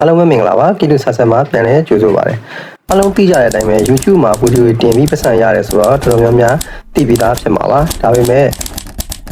အားလုံးပဲမင်္ဂလာပါကီလူဆဆန်မှာပြန်လဲကြိုဆိုပါရစေအားလုံးသိကြတဲ့အတိုင်းပဲ YouTube မှာဗီဒီယိုတွေတင်ပြီးပတ်စံရတယ်ဆိုတော့တော်တော်များများသိပြီးသားဖြစ်မှာပါဒါပေမဲ့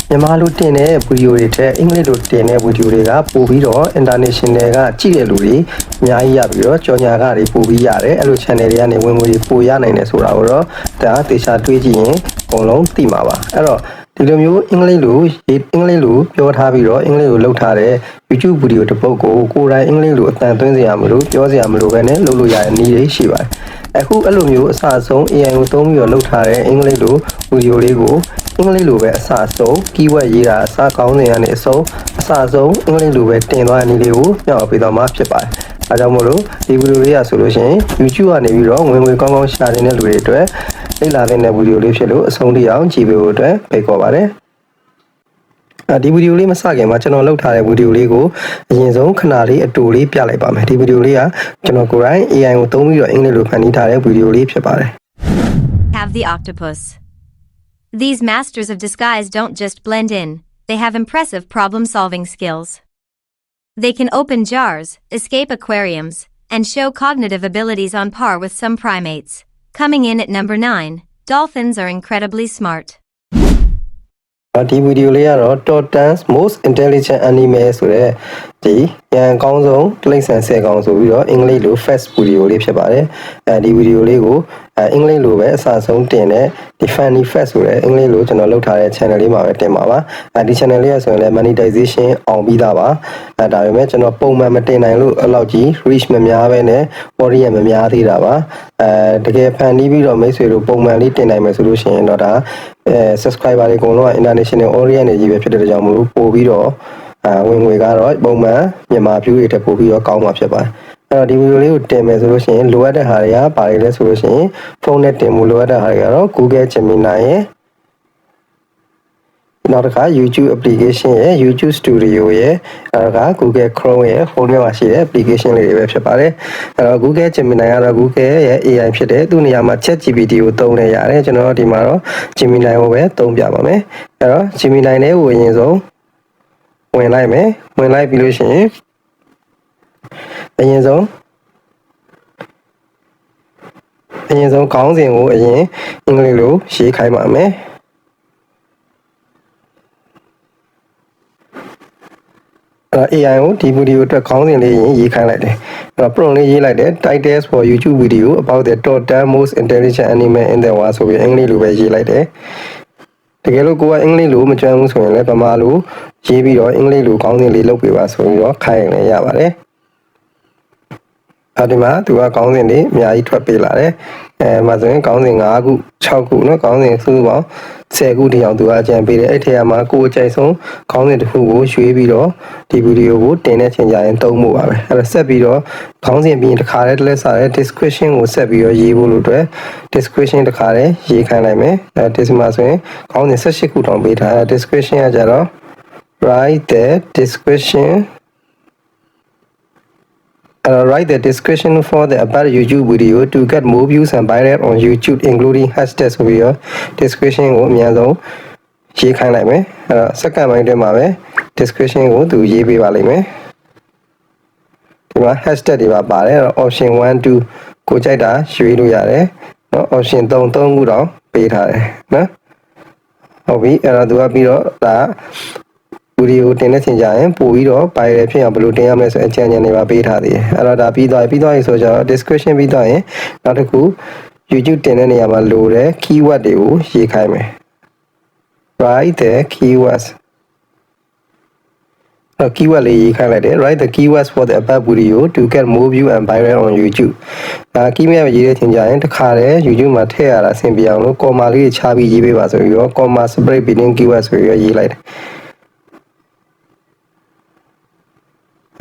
မြန်မာလိုတင်တဲ့ဗီဒီယိုတွေထက်အင်္ဂလိပ်လိုတင်တဲ့ဗီဒီယိုတွေကပိုပြီးတော့ international ကကြည့်တဲ့လူတွေအများကြီးရပြီးတော့ကြော်ညာကတွေပိုပြီးရတယ်အဲ့လို channel တွေကနေဝင်ငွေတွေပိုရနိုင်တယ်ဆိုတာကိုတော့ဒါသေချာတွေးကြည့်ရင်အကုန်လုံးသိမှာပါအဲ့တော့ ဒီလိုမျိုးအင်္ဂလိပ်လိုရေးအင်္ဂလိပ်လိုပြောထားပြီးတော့အင်္ဂလိပ်လိုလုပ်ထားတဲ့ YouTube ဗီဒီယိုတစ်ပုဒ်ကိုကိုယ်တိုင်အင်္ဂလိပ်လိုအတန်သွင်းစရာမလိုပြောစရာမလိုပဲနဲ့လုပ်လို့ရတဲ့နည်းတွေရှိပါတယ်။အခုအဲ့လိုမျိုးအစအဆုံး AI ကိုသုံးပြီးတော့လုပ်ထားတဲ့အင်္ဂလိပ်လိုဗီဒီယိုလေးကိုအင်္ဂလိပ်လိုပဲအစအဆုံး keyword ရေးတာအစကောင်းစင်ကနေအဆုံးအစအဆုံးအင်္ဂလိပ်လိုပဲတင်သွားတဲ့နည်းလေးကိုညှောက်ပေးသွားမှာဖြစ်ပါတယ်။ အဲကြောင့်မို့လို့ဒီဗီဒီယိုလေးရဆိုလို့ရှိရင် YouTube ကနေပြီးတော့ဝင်ငွေကောင်းကောင်းရှာနေတဲ့လူတွေအတွက်လေ့လာတဲ့ဗီဒီယိုလေးဖြစ်လို့အဆုံးထိအောင်ကြည့်ပေးဖို့အတွက်ဖိတ်ခေါ်ပါတယ်။အဲဒီဗီဒီယိုလေးမစခင်မှာကျွန်တော်လုပ်ထားတဲ့ဗီဒီယိုလေးကိုအရင်ဆုံးခဏလေးအတူလေးပြလိုက်ပါမယ်ဒီဗီဒီယိုလေးကကျွန်တော်ကိုယ်တိုင် AI ကိုသုံးပြီးတော့အင်္ဂလိပ်လိုဖန်တီးထားတဲ့ဗီဒီယိုလေးဖြစ်ပါတယ် have the octopus. These masters of disguise don't just blend in, they have impressive problem solving skills. They can open jars, escape aquariums, and show cognitive abilities on par with some primates. Coming in at number 9, dolphins are incredibly smart. ဒီဗီဒီယိုလေးကတော့ Totan's Most Intelligent Animal ဆိုတဲ့ဒီရန်အကောင်းဆုံးတိရစ္ဆာန်ဆယ်ကောင်ဆိုပြီးတော့အင်္ဂလိပ်လို fast ဗီဒီယိုလေးဖြစ်ပါတယ်အဲဒီဗီဒီယိုလေးကိုအဲအင်္ဂလိပ်လိုပဲအစဆုံးတင်တဲ့ဒီ Funny Fast ဆိုတဲ့အင်္ဂလိပ်လိုကျွန်တော်လုပ်ထားတဲ့ channel လေးမှာပဲတင်ပါပါအဲဒီ channel လေးကဆိုရင်လည်း monetization အောင်ပြီးသားပါအဲဒါပေမဲ့ကျွန်တော်ပုံမှန်မတင်နိုင်လို့အဲ့လောက်ကြီး reach မများပဲနဲ့ audience မများသေးတာပါအဲတကယ်ဖန်တီးပြီးတော့မိတ်ဆွေတို့ပုံမှန်လေးတင်နိုင်မယ်ဆိုလို့ရှိရင်တော့ဒါ အဲ subscriber တွေအကုန်လုံးက international audience တွေကြီးပဲဖြစ်တဲ့ကြောင့်မလို့ပို့ပြီးတော့အဲဝင်ငွေကတော့ပုံမှန်မြန်မာ view တွေတက်ပို့ပြီးတော့ကောင်းမှာဖြစ်ပါတယ်အဲ့တော့ဒီဗီဒီယိုလေးကိုတင်မယ်ဆိုလို့ရှိရင်လိုအပ်တဲ့ဟာတွေကဘာတွေလဲဆိုလို့ရှိရင်ဖုန်းနဲ့တင်မှုလိုအပ်တဲ့ဟာတွေကတော့ Google Gemini ရဲ့ နောက်တစ်ခါ YouTube application ရဲ့ YouTube Studio ရဲ့အဲဒါက Google Chrome ရဲ့ဖုန်းထဲမှာရှိတဲ့ application လေးတွေပဲဖြစ်ပါတယ်အဲတော့ Google Gemini ကတော့ Google ရဲ့ AI ဖြစ်တယ်သူ့နေရာမှာ ChatGPT ကိုသုံးနေရတယ်ကျွန်တော်ဒီမှာတော့ Gemini ကိုပဲသုံးပြပါမယ်အဲတော့ Gemini နဲ့ကိုအရင်ဆုံးဝင်လိုက်မယ်ဝင်လိုက်ပြီးလို့ရှိရင်အရင်ဆုံးအရင်ဆုံးခေါင်းစဉ်ကိုအရင်အင်္ဂလိပ်လိုရေးခိုင်းပါမယ် အဲ့ AI ကိုဒီဗီဒီယိုအတွက်ခေါင်းစဉ်လေးရင်ရေးခိုင်းလိုက်တယ်အဲ့တော့ prompt လေးရေးလိုက်တယ် titles for YouTube video about the top 10 most intelligent animal in the world ဆိုပြီးအင်္ဂလိပ်လိုပဲရေးလိုက်တယ်တကယ်လို့ကိုကအင်္ဂလိပ်လိုမကျွမ်းဘူးဆိုရင်လည်းဗမာလိုရေးပြီးတော့အင်္ဂလိပ်လိုခေါင်းစဉ်လေးလုပ်ပေးပါဆိုပြီးတော့ခိုင်းရင်လည်းရပါတယ်အဲဒီမှာသူကခေါင်းစဉ်တွေအများကြီးထွက်ပေးလာတယ် အဲမှာဆိုရင်ခေါင်းစဉ်5ခု6ခုเนาะခေါင်းစဉ်စုစုပေါင်း10ခုတည်းအောင်သူကအကြံပေးတယ်အဲ့ထဲမှာကိုယ်အကြိုက်ဆုံးခေါင်းစဉ်တစ်ခုကိုရွေးပြီးတော့ဒီဗီဒီယိုကိုတင်တဲ့ချိန်ကျရင်သုံးဖို့ပါပဲအဲ့တော့ဆက်ပြီးတော့ခေါင်းစဉ်ပြီးရင်တစ်ခါတည်းတစ်လက်စားတဲ့ description ကိုဆက်ပြီးတော့ရေးဖို့လို့အတွက် description တစ်ခါတည်းရေးခိုင်းလိုက်မယ်အဲ this မှာဆိုရင်ခေါင်းစဉ်18ခုတောင်ပေးထားတယ် description ကကြတော့ write the description and write the description for the about YouTube video to get more views and viral on YouTube including hashtag ဆိုပြီးတော့ description ကိုအများဆုံးရေးခိုင်းလိုက်မယ်အဲ့တော့စက္ကန့်ပိုင်းအတွင်းမှာပဲ description ကိုသူရေးပေးပါလိမ့်မယ်ဒီမှာ hashtag တွေပါပါတယ်အဲ့တော့ option 1 2ကိုကြိုက်တာရွေးလို့ရတယ်နော် option 3 3ခုတော့ပေးထားတယ်နော်ဟုတ်ပြီအဲ့တော့သူကပြီးတော့ဒါ ဗီဒီယိုတင်တဲ့ချိန်ကျရင်ပို့ပြီးတော့ပိုင်ရဖြစ်အောင်ဘယ်လိုတင်ရမလဲဆိုအကြံဉာဏ်တွေပါပေးထားသေးတယ်အဲ့တော့ဒါပြီးသွားပြီပြီးသွားပြီဆိုတော့ description ပြီးသွားရင်နောက်တစ်ခု YouTube တင်တဲ့နေရာမှာလိုတဲ့ keyword တွေကိုရေးခိုင်းမယ် write the keywords တော့ keyword လေးရေးခိုင်းလိုက်တယ် write the keywords for the above video to get more view and viral on YouTube ဒါ keyword ရေးတဲ့ချိန်ကျရင်တစ်ခါတည်း YouTube မှာထည့်ရတာအဆင်ပြေအောင်လို့ comma လေးတွေခြားပြီးရေးပေးပါဆိုပြီးတော့ comma separate between keyword ဆိုပြီးတော့ရေးလိုက်တယ်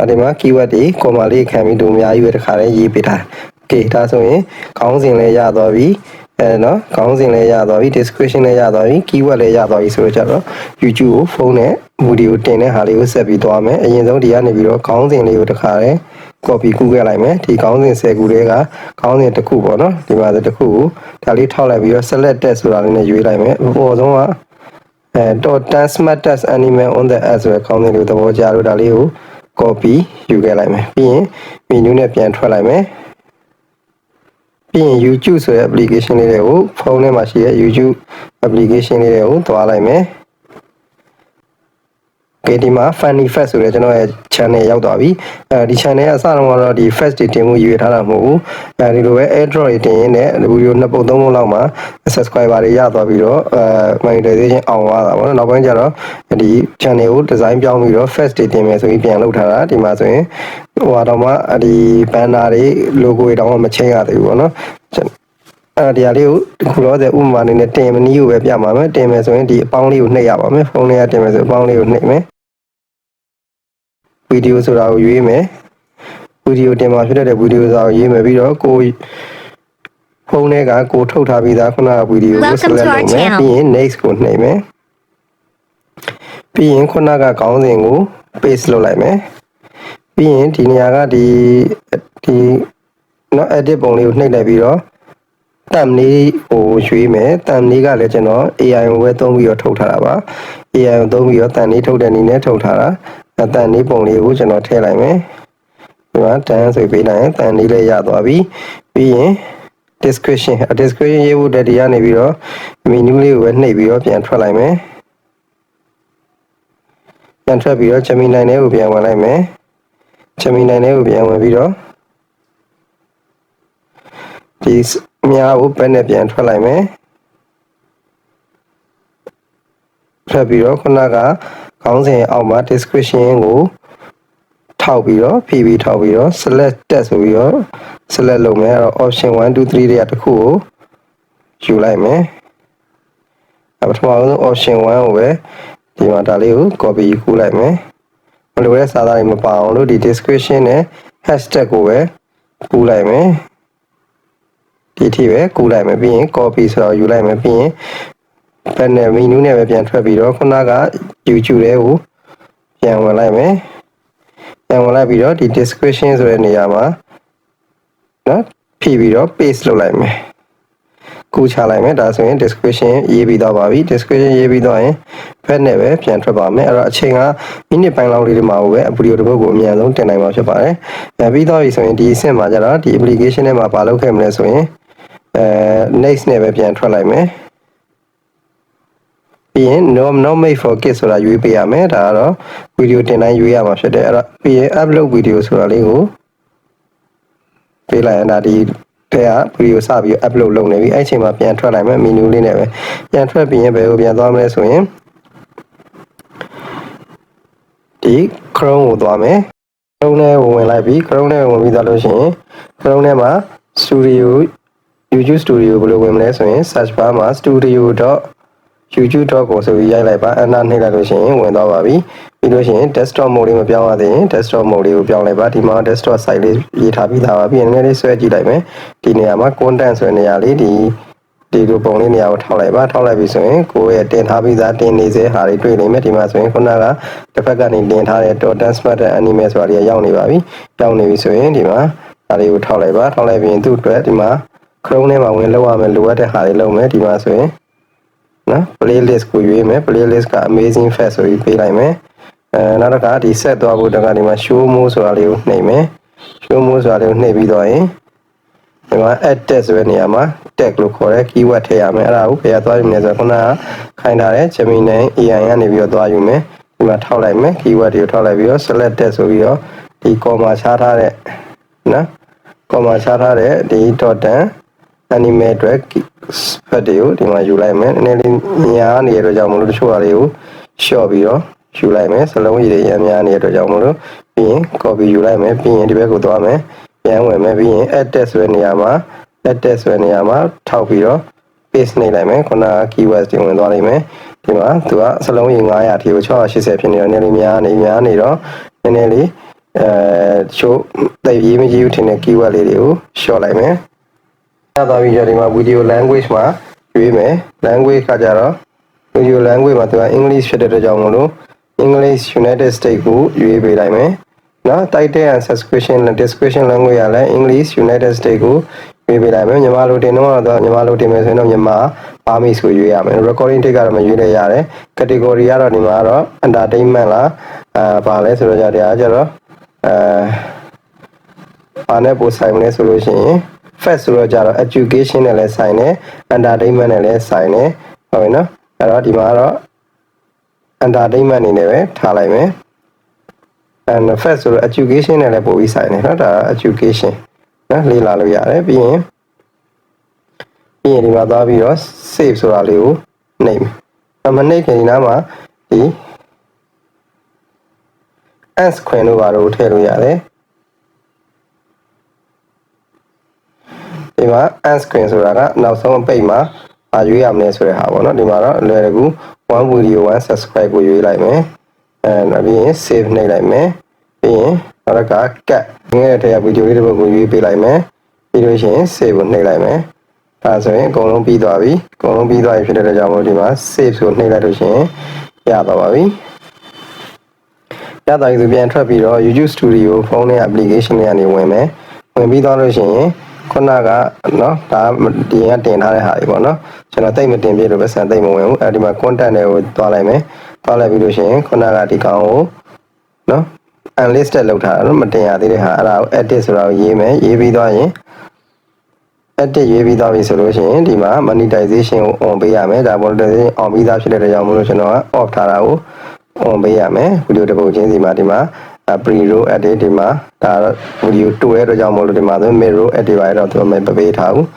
အဲဒီမှာ keyword တွေ comma လေးခံပြီးတို့အများကြီးပဲတစ်ခါတည်းရေးပေးထားတယ်။ Okay ဒါဆိုရင်ခေါင်းစဉ်လည်းရသွားပြီအဲနော်ခေါင်းစဉ်လည်းရသွားပြီ description လည်းရသွားပြီ keyword လည်းရသွားပြီဆိုတော့ကြတော့ YouTube ကိုဖုန်းနဲ့ဗီဒီယိုတင်တဲ့ဟာလေးကိုဆက်ပြီးသွားမယ်အရင်ဆုံးဒီကနေပြီးတော့ခေါင်းစဉ်လေးကိုတစ်ခါတည်း copy ကူးခဲ့လိုက်မယ်ဒီခေါင်းစဉ်10ခုတည်းကခေါင်းစဉ်တစ်ခုပေါ့နော်ဒီမှာတစ်ခုကိုဒါလေးထောက်လိုက်ပြီးတော့ select text ဆိုတာလေးနဲ့ရွေးလိုက်မယ်အပေါ်ဆုံးကအဲ dot smart test animal on the app ဆိုတဲ့ခေါင်းစဉ်လေးကိုသဘောကျလို့ဒါလေးကို copy ယူခဲ့လိုက်မယ်ပြီးရင် menu နဲ့ပြန်ထွက်လိုက်မယ်ပြီးရင် YouTube ဆိုတဲ့ application လေးတွေကိုဖုန်းထဲမှာရှိတဲ့ YouTube application လေးတွေကိုသွားလိုက်မယ် ကဲဒီမှာ funny fact ဆိုတဲ့ကျွန်တော်ရဲ့ channel ရောက်သွားပြီအဲဒီ channel ကအစတော့ကတော့ဒီ fact တွေတင်မှုရွေးထားတာမဟုတ်ဘူးအဲဒီလိုပဲ airdrop တွေတင်ရင်းနဲ့ဗီဒီယိုနှစ်ပုတ်သုံးပုတ်လောက်မှာ subscriber တွေရသွားပြီးတော့အဲ monetization အောင်သွားတာပေါ့နော်နောက်ပိုင်းကျတော့ဒီ channel ကို design ပြောင်းပြီးတော့ fact တွေတင်မယ်ဆိုပြီးပြန်လုပ်ထားတာဒီမှာဆိုရင်ဟိုတော့မှဒီ banner တွေ logo တွေတောင်မှမချင်းရသေးဘူးပေါ့နော်အဲ့ဒီအရာလေးကိုဒီခုတော့တဲ့ဥပမာအနေနဲ့တင်မနည်းကိုပဲပြပါမယ်တင်မယ်ဆိုရင်ဒီအပေါင်းလေးကိုနှိပ်ရပါမယ်ဖုန်းလေးကတင်မယ်ဆိုအပေါင်းလေးကိုနှိပ်မယ် ဗီဒီယိုဆိုတာကိုရွေးမယ်ဗီဒီယိုတင်မှာဖြစ်တဲ့ဗီဒီယိုစာကိုရွေးမယ်ပြီးတော့ကိုဖုန်းထဲကကိုထုတ်ထားပြီးသားခုနကဗီဒီယိုကို Welcome to select our လုပ်မယ် channel. ပြီးရင် next ကိုနှိပ်မယ်ပြီးရင်ခုနကခေါင်းစဉ်ကို paste လုပ်လိုက်မယ်ပြီးရင်ဒီနေရာကဒီဒီနော် edit ပုံလေးကိုနှိပ်လိုက်ပြီးတော့တမ်လေးကိုရွေးမယ်တမ်လေးကလည်းကျွန်တော် AI ကိုပဲသုံးပြီးတော့ထုတ်ထားတာပါ AI ကိုသုံးပြီးတော့တန်လေးထုတ်တဲ့နည်းနဲ့ထုတ်ထားတာ အတန်လေးပုံလေးကိုကျွန်တော်ထည့်လိုက်မယ်ဒီမှာတန်ဆိုပေးလိုက်ရင်တန်လေးလည်းရသွားပြီပြီးရင် description description ရေးဖို့တည်းကနေပြီးတော့ menu လေးကိုပဲနှိပ်ပြီးတော့ပြန်ထွက်လိုက်မယ်ပြန်ထွက်ပြီးတော့ Gemini နဲ့ကိုပြန်ဝင်လိုက်မယ် Gemini နဲ့ကိုပြန်ဝင်ပြီးတော့ဒီအများကိုဘက်နဲ့ပြန်ထွက်လိုက်မယ်ထွက်ပြီးတော့ခုနက ခေါင်းစဉ်အောက်မှာ description ကိုထောက်ပြီးတော့ PB ထောက်ပြီးတော့ select တက်ဆိုပြီးတော့ select လုပ်မယ်အဲ့တော့ option 1 2 3တွေကတစ်ခုကိုယူလိုက်မယ်အပထမဆုံး option 1ကိုပဲဒီမှာဒါလေးကို copy ယူခိုးလိုက်မယ်မလိုတဲ့စာသားတွေမပါအောင်လို့ဒီ description နဲ့ hashtag ကိုပဲပူးလိုက်မယ်ဒီအထိပဲကူးလိုက်မယ်ပြီးရင် copy ဆိုတော့ယူလိုက်မယ်ပြီးရင် ဘယ်နဲ့ menu နဲ့ပဲပြန်ထွက်ပြီးတော့ခုနက YouTube လေးကိုပြန်ဝင်လိုက်မယ်ပြန်ဝင်လိုက်ပြီးတော့ဒီ description ဆိုတဲ့နေရာမှာနော်ဖြည့်ပြီးတော့ paste လုပ်လိုက်မယ်ကူချလိုက်မယ်ဒါဆိုရင် description ရေးပြီးတော့ပါပြီ description ရေးပြီးတော့ရင်ဖက်နဲ့ပဲပြန်ထွက်ပါမယ်အဲ့တော့အချိန်ကမိနစ်ပိုင်းလောက်လေးဒီမှာကိုပဲအပူဒီယိုတစ်ပုဒ်ကိုအများဆုံးတင်နိုင်မှာဖြစ်ပါတယ်အဲပြီးတော့ပြီဆိုရင်ဒီအဆင့်မှာကျတော့ဒီ application ထဲမှာပါလုပ်ခဲ့မလဲဆိုရင်အဲ next နဲ့ပဲပြန်ထွက်လိုက်မယ် ပြီးရင် no not made for kids ဆိုတာရွေးပေးရမယ်ဒါကတော့ဗီဒီယိုတင်တိုင်းရွေးရမှာဖြစ်တယ်အဲ့တော့ပြီးရင် upload video ဆိုတာလေးကိုပေးလိုက်ရင်ဒါဒီတဲ့ကဗီဒီယိုစပြီး upload လုပ်နေပြီအဲ့အချိန်မှာပြန်ထွက်လိုက်မယ် menu လေးနဲ့ပဲပြန်ထွက်ပြီးရင်ဘယ်ကိုပြန်သွားမလဲဆိုရင်ဒီ Chrome ကိုသွားမယ် Chrome နဲ့ဝင်လိုက်ပြီ Chrome နဲ့ဝင်ပြီးသွားလို့ရှိရင် Chrome ထဲမှာ Studio YouTube Studio ဘယ်လိုဝင်မလဲဆိုရင် search bar မှာ studio.youtube.com ဆိုပြီးရိုက်လိုက်ပါအနာနှိပ်လိုက်လို့ရှိရင်ဝင်သွားပါပြီပြီးလို့ရှိရင် desktop mode လေးမပြောင်းရသေးရင် desktop mode လေးကိုပြောင်းလိုက်ပါဒီမှာ desktop site လေးရေးထားပြီးသားပါပြီးရင်ငယ်လေးဆွဲကြည့်လိုက်မယ်ဒီနေရာမှာ content ဆိုတဲ့နေရာလေးဒီဒီလိုပုံလေးနေရာကိုထောက်လိုက်ပါထောက်လိုက်ပြီဆိုရင်ကိုယ့်ရဲ့တင်ထားပြီးသားတင်နေစေဟာတွေတွေ့နေမယ်ဒီမှာဆိုရင်ခုနကတစ်ဖက်ကနေတင်ထားတဲ့ Totem Smart Anime ဆိုတာတွေရောက်နေပါပြီရောက်နေပြီဆိုရင်ဒီမှာဒါလေးကိုထောက်လိုက်ပါထောက်လိုက်ပြီးရင်သူ့အတွက်ဒီမှာ Chrome ထဲမှာဝင်လောက်ရမယ်လိုအပ်တဲ့ဟာတွေလုပ်မယ်ဒီမှာဆိုရင် နော် playlist ကိုရွေးမယ် playlist က amazing fast ဆိုပြီးပေးလိုက်မယ်အဲနောက်တစ်ခါဒီ set သွားဖို့တခါဒီမှာ show more ဆိုတာလေးကိုနှိပ်မယ် show more ဆိုတာလေးကိုနှိပ်ပြီးတော့ရင်ဒီမှာ add text ဆိုတဲ့နေရာမှာ tag လို့ခေါ်တဲ့ keyword ထည့်ရမယ်အဲ့ဒါကိုဘယ်ရသွားယူမလဲဆိုတော့ခုနကခိုင်းထားတဲ့ Gemini AI ကနေပြီးတော့သွားယူမယ်ဒီမှာထောက်လိုက်မယ် keyword တွေကိုထောက်လိုက်ပြီးတော့ select text ဆိုပြီးတော့ဒီ comma ချထားတဲ့နော် comma ချထားတဲ့ဒီ totem anime အ တွက်ဖတ်တွေကိုဒီမှာယူလိုက်မယ်နည်းနည်းလေးညားနေတဲ့အတွက်ကြောင့်မလို့တချို့ဟာတွေကို short ပြီးတော့ယူလိုက်မယ်စလုံးရည်တွေရမ်းများနေတဲ့အတွက်ကြောင့်မလို့ပြီးရင် copy ယူလိုက်မယ်ပြီးရင်ဒီဘက်ကိုသွားမယ်ပြန်ဝင်မယ်ပြီးရင် add text ဆိုတဲ့နေရာမှာ add text ဆိုတဲ့နေရာမှာထောက်ပြီးတော့ paste နှိပ်လိုက်မယ်ခုနက keywords တွေဝင်သွားလိမ့်မယ်ဒီမှာသူကစလုံးရည်900အထိကို680ဖြစ်နေတော့နည်းနည်းလေးများနေများနေတော့နည်းနည်းလေးအဲချို့တိတ်ရေးမကြီးဘူးထင်တဲ့ keyword လေးတွေကို short လိုက်မယ် ရသွားပြီကြဒီမှာ video language မှာရွေးမယ် language ကကြတော့ video language မှာသူက English ဖြစ်တဲ့အတွက်ကြောင့်မလို့ English United States ကိုရွေးပေးလိုက်မယ်နော် title and subscription description language ကလည်း English United States ကိုရွေးပေးလိုက်မယ်မြန်မာလိုတင်တော့တော့မြန်မာလိုတင်မယ်ဆိုရင်တော့မြန်မာပါမစ်ကိုရွေးရမယ် recording take ကတော့မရွေးလိုက်ရတယ် category ကတော့ဒီမှာကတော့ entertainment လားအာပါလဲဆိုတော့ကြတရားကြတော့ဘာနဲ့ပို့ဆိုင်မလဲဆိုလို့ရှိရင် fat ဆိုတော့ကြတော့ education နဲ့လည်းဆိုင်တယ် entertainment နဲ့လည်းဆိုင်တယ်ဟုတ်ပြီနော်အဲ့တော့ဒီမှာကတော့ entertainment အနေနဲ့ပဲထားလိုက်မယ် and fat ဆိုတော့ education နဲ့လည်းပို့ပြီးဆိုင်တယ်နော်ဒါ education နော်လေ့လာလို့ရတယ်ပြီးရင်ပြီးရင်ဒီမှာသွားပြီးတော့ save ဆိုတာလေးကိုနှိပ်မယ်မနှိပ်ခင်ဒီနားမှာဒီ ants ခွင်တို့ဘာလို့ထည့်လို့ရတယ် ဒီမှာ ants screen ဆိုတာကနောက်ဆုံးအပိတ်မှာအာရွေးရမလဲဆိုတဲ့ဟာပေါ့နော်ဒီမှာတော့အလွယ်တကူ1 video 1 subscribe ကိုရွေးလိုက်မယ်အဲနောက်ပြီးရင် save နှိပ်လိုက်မယ်ပြီးရင်နောက်က cut ငယ်တဲ့ဗီဒီယိုလေးတစ်ပုဒ်ကိုရွေးပေးလိုက်မယ်ပြီးလို့ရှိရင် save ကိုနှိပ်လိုက်မယ်ဒါဆိုရင်အကုန်လုံးပြီးသွားပြီအကုန်လုံးပြီးသွားပြီဖြစ်တဲ့အတွက်ကြောင့်မို့ဒီမှာ save ကိုနှိပ်လိုက်လို့ရှိရင်ရသွားပါပြီရသွားပြီဆိုပြန်ထွက်ပြီးတော့ YouTube Studio ဖုန်းနဲ့ application တွေကနေဝင်မယ်ဝင်ပြီးသွားလို့ရှိရင် ခုနကနော်ဒါတင်ရတင်ထားတဲ့ဟာတွေပေါ့နော်ကျွန်တော်တိတ်မတင်ပြလို့ပဲဆန်တိတ်မဝင်ဘူးအဲဒီမှာ content တွေကိုတွားလိုက်မယ်တွားလိုက်ပြီးလို့ရှိရင်ခုနကဒီကောင်ကိုနော် unlisted လောက်ထားတာနော်မတင်ရသေးတဲ့ဟာအဲ့ဒါကို edit ဆိုတာကိုရေးမယ်ရေးပြီးသွားရင် edit ရေးပြီးသွားပြီဆိုလို့ရှိရင်ဒီမှာ monetization ကို on ပေးရမယ်ဒါ monetization on ပြီးသားဖြစ်တဲ့အတွက်ကြောင့်မလို့ကျွန်တော်က off ထားတာကို on ပေးရမယ်ဗီဒီယိုတစ်ပုဒ်ချင်းစီမှာဒီမှာ pre roll edit ဒီမှာဒါဗီဒီယို2ရဲ့အတွက်ကြောင့်မလို့ဒီမှာဆို mid roll edit ပါတော့သူမပေးထားဘူး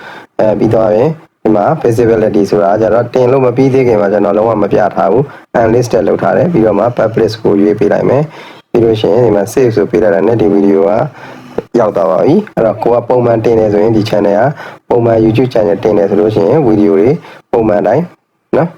အဲပြီးတော့ရင်ဒီမှာ visibility ဆိုတာကျတော့တင်လို့မပြီးသေးခင်မှာကျွန်တော်လုံးဝမပြထားဘူး unlisted လုပ်ထားတယ်ပြီးတော့မှ publish ကိုရွေးပေးလိုက်မယ်ပြီးလို့ရှိရင်ဒီမှာ save ဆိုပေးလိုက်တာနဲ့ဒီဗီဒီယိုကရောက်သွားပါပြီအဲ့တော့ကိုကပုံမှန်တင်နေဆိုရင်ဒီ channel ကပုံမှန် YouTube channel တင်နေဆိုလို့ရှိရင်ဗီဒီယိုတွေပုံမှန်တိုင်းနော်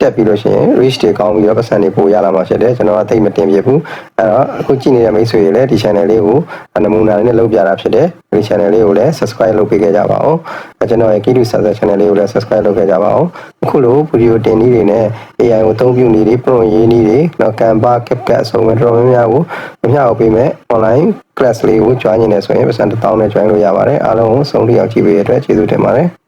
တက်ပြီးလို့ရှိရင် reach တွေကောင်းပြီးတော့ပတ်စံတွေပို့ရလာမှာဖြစ်တယ်ကျွန်တော်ကသိမတင်ပြဘူးအဲ့တော့အခုကြည့်နေတဲ့မိတ်ဆွေတွေလည်းဒီ channel လေးကိုနမူနာလေးနဲ့လုပ်ပြတာဖြစ်တယ်ဒီ channel လေးကိုလည်း subscribe လုပ်ပေးခဲ့ကြပါအောင်အဲကျွန်တော်ရဲ့ Kidu Sasa channel လေးကိုလည်း subscribe လုပ်ခဲ့ကြပါအောင်အခုလို video တင်နည်းတွေနဲ့ AI ကိုအသုံးပြုနည်းတွေ prompt ရေးနည်းတွေနောက် Canva CapCut အဆုံးပဲတော်တော်များများကိုမမျှဝေပေးမယ် online class လေးကို join နေတယ်ဆိုရင်ပတ်စံ1000နဲ့ join လို့ရပါတယ်အားလုံးကိုဆုံးထိအောင်ကြည့်ပေးရတဲ့အတွက်ကျေးဇူးတင်ပါတယ်